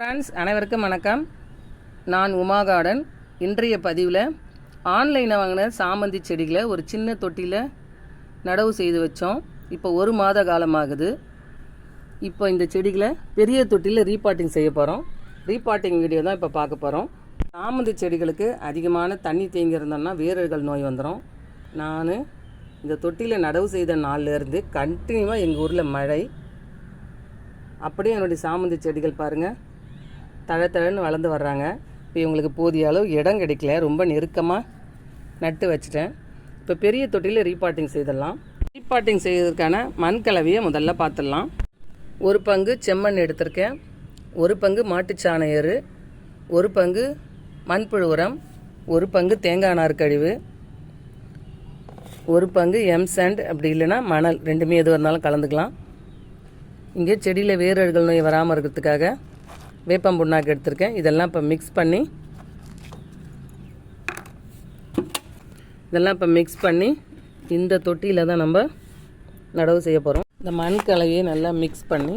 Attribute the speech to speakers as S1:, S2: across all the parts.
S1: Friends அனைவருக்கும் வணக்கம். நான் உமா கார்டன். இன்றைய பதிவில் ஆன்லைனில் வாங்கின சாமந்தி செடிகளை ஒரு சின்ன தொட்டியில் நடவு செய்து வச்சோம். இப்போ ஒரு மாத காலமாகுது. இப்போ இந்த செடிகளை பெரிய தொட்டியில் ரீபாட்டிங் செய்ய போகிறோம் ரீபாட்டிங் வீடியோ தான் இப்போ பார்க்க போகிறோம் சாமந்தி செடிகளுக்கு அதிகமான தண்ணி தேங்கியிருந்தோன்னா இருந்தோம்னா நோய் வந்துடும் நான் இந்த தொட்டியில் நடவு செய்த நாள்லேருந்து கண்டினியூவாக எங்கள் ஊரில் மழை. அப்படியே என்னுடைய சாமந்தி செடிகள் பாருங்கள் தழத்தழன்னு வளர்ந்து வர்றாங்க. இப்போ இவங்களுக்கு போதிய அளவு இடம் கிடைக்கல. ரொம்ப நெருக்கமாக நட்டு வச்சுட்டேன். இப்போ பெரிய தொட்டியில் ரீபாட்டிங் செய்திடலாம். ரீபாட்டிங் செய்வதற்கான மண் கலவையை முதல்ல பார்த்துடலாம். ஒரு பங்கு செம்மண் எடுத்திருக்கேன். ஒரு பங்கு மாட்டுச்சாண எரு ஒரு பங்கு மண்புழு உரம் ஒரு பங்கு தேங்காய் நார் கழிவு. ஒரு பங்கு எம் சாண்ட் அப்படி இல்லைன்னா மணல். ரெண்டுமே எது இருந்தாலும் கலந்துக்கலாம். இங்கே செடியில் வேரழுகள் நோய் வராமல் இருக்கிறதுக்காக வேப்பம் புண்ணாக்கு எடுத்திருக்கேன். இதெல்லாம் இப்போ மிக்ஸ் பண்ணி இதெல்லாம் இப்போ மிக்ஸ் பண்ணி இந்த தொட்டியில் தான் நம்ம நடவு செய்ய போகிறோம் இந்த மண் கலவையை நல்லா மிக்ஸ் பண்ணி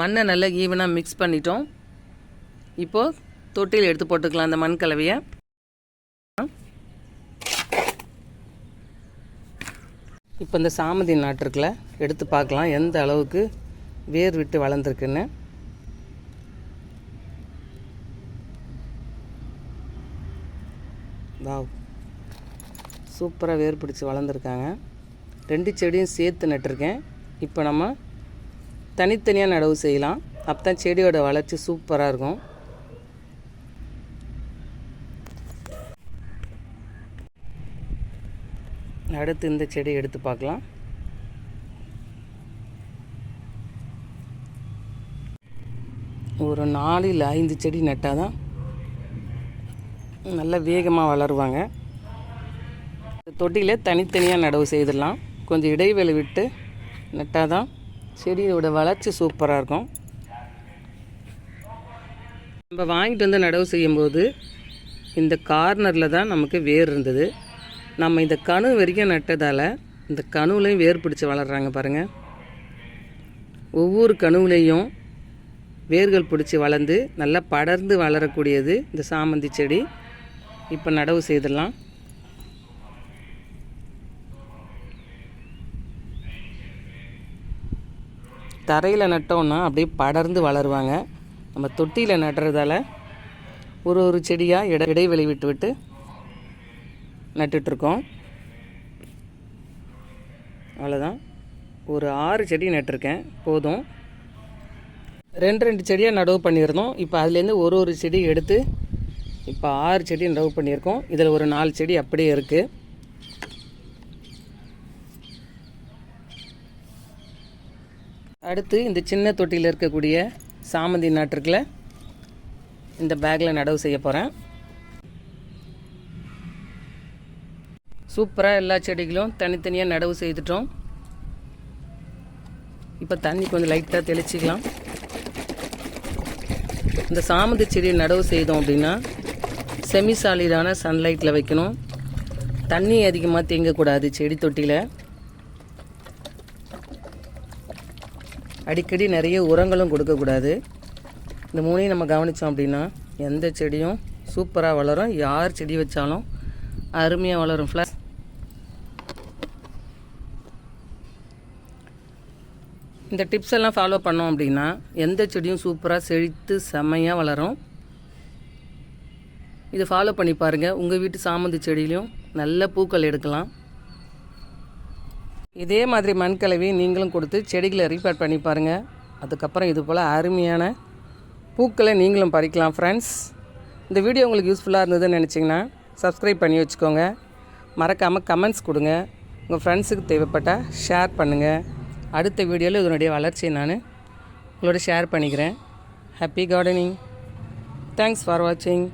S1: மண்ணை நல்லா ஈவனாக மிக்ஸ் பண்ணிட்டோம். இப்போது தொட்டியில் எடுத்து போட்டுக்கலாம் அந்த மண் கலவையை. இப்போ இந்த சாமந்தி நாட்டிருக்குல எடுத்து பார்க்கலாம். எந்த அளவுக்கு வேர் விட்டு வளர்ந்துருக்குன்னு. வாவ். சூப்பராக வேர் பிடிச்சி வளர்ந்துருக்காங்க. ரெண்டு செடியும் சேர்த்து நட்டிருக்கேன். இப்போ நம்ம தனித்தனியாக நடவு செய்யலாம். அப்போ தான் செடியோட வளர்ச்சி சூப்பராக இருக்கும். அடுத்து இந்த செடி எடுத்து பார்க்கலாம். ஒரு நாலு இல்லை ஐந்து செடி நட்டால் தான் நல்லா வேகமாக வளருவாங்க. தொட்டியில் தனித்தனியாக நடவு செய்திடலாம். கொஞ்சம் இடைவெளி விட்டு நட்டால் தான் செடியோட வளர்ச்சி சூப்பராக இருக்கும். நம்ம வாங்கிட்டு வந்து நடவு செய்யும்போது இந்த கார்னரில் தான் நமக்கு வேர் இருந்தது. நம்ம இந்த கணு வரைக்கும் நட்டதால் இந்த கணுவிலையும் வேர் பிடிச்சி வளர்கிறாங்க பாருங்கள் ஒவ்வொரு கணுவிலையும் வேர்கள் பிடிச்சி வளர்ந்து நல்லா படர்ந்து வளரக்கூடியது இந்த சாமந்தி செடி. இப்போ நடவு செய்திடலாம். தரையில் நட்டோம்னா அப்படியே படர்ந்து வளருவாங்க. நம்ம தொட்டியில் நடுறதால ஒரு ஒரு செடியாக இட இடைவெளி விட்டு விட்டு நட்டுட்ருக்கோம். அவ்வளோதான் ஒரு ஆறு செடி நட்டிருக்கேன். போதும். ரெண்டு ரெண்டு செடியாக நடவு பண்ணியிருந்தோம். இப்போ அதுலேருந்து ஒரு ஒரு செடி எடுத்து இப்போ ஆறு செடி நடவு பண்ணியிருக்கோம். இதில் ஒரு நாலு செடி அப்படியே இருக்குது அடுத்து இந்த சின்ன தொட்டியில் இருக்கக்கூடிய சாமந்தி நாட்டிற்குள்ள இந்த பேக்கில் நடவு செய்ய போகிறேன் சூப்பராக எல்லா செடிகளும் தனித்தனியாக நடவு செய்துட்டோம். இப்போ தண்ணி கொஞ்சம் லைட்டாக தெளிச்சிக்கலாம். இந்த சாமந்தி செடியை நடவு செய்தோம் அப்படின்னா செமி சாலிடான சன்லைட்டில் வைக்கணும். தண்ணி அதிகமாக தேங்கக்கூடாது செடி தொட்டியில். அடிக்கடி நிறைய உரங்களும் கொடுக்கக்கூடாது இந்த மூணையும் நம்ம கவனித்தோம் அப்படின்னா எந்த செடியும் சூப்பராக வளரும். யார் செடி வச்சாலும் அருமையாக வளரும். ஃப்ளஸ் இந்த டிப்ஸ் எல்லாம் ஃபாலோ பண்ணோம் அப்படின்னா எந்த செடியும் சூப்பராக செழித்து செம்மையாக வளரும். இது ஃபாலோ பண்ணி பாருங்கள் உங்கள் வீட்டு சாமந்தி செடியிலையும் நல்ல பூக்கள் எடுக்கலாம். இதே மாதிரி மண் கலவி நீங்களும் கொடுத்து செடிகளை ரீபேர் பண்ணி பாருங்கள் அதுக்கப்புறம் இது போல் அருமையான பூக்களை நீங்களும் பறிக்கலாம் ஃப்ரெண்ட்ஸ் இந்த வீடியோ உங்களுக்கு யூஸ்ஃபுல்லாக இருந்ததுன்னு நினச்சிங்கன்னா சப்ஸ்கிரைப் பண்ணி வச்சுக்கோங்க. மறக்காமல் கமெண்ட்ஸ் கொடுங்க. உங்கள் ஃப்ரெண்ட்ஸுக்கு தேவைப்பட்டால் ஷேர் பண்ணுங்கள் அடுத்த வீடியோவில் இதனுடைய வளர்ச்சியை நான் உங்களோட ஷேர் பண்ணிக்கிறேன். ஹாப்பி கார்டனிங் தேங்க்ஸ் ஃபார் வாட்சிங்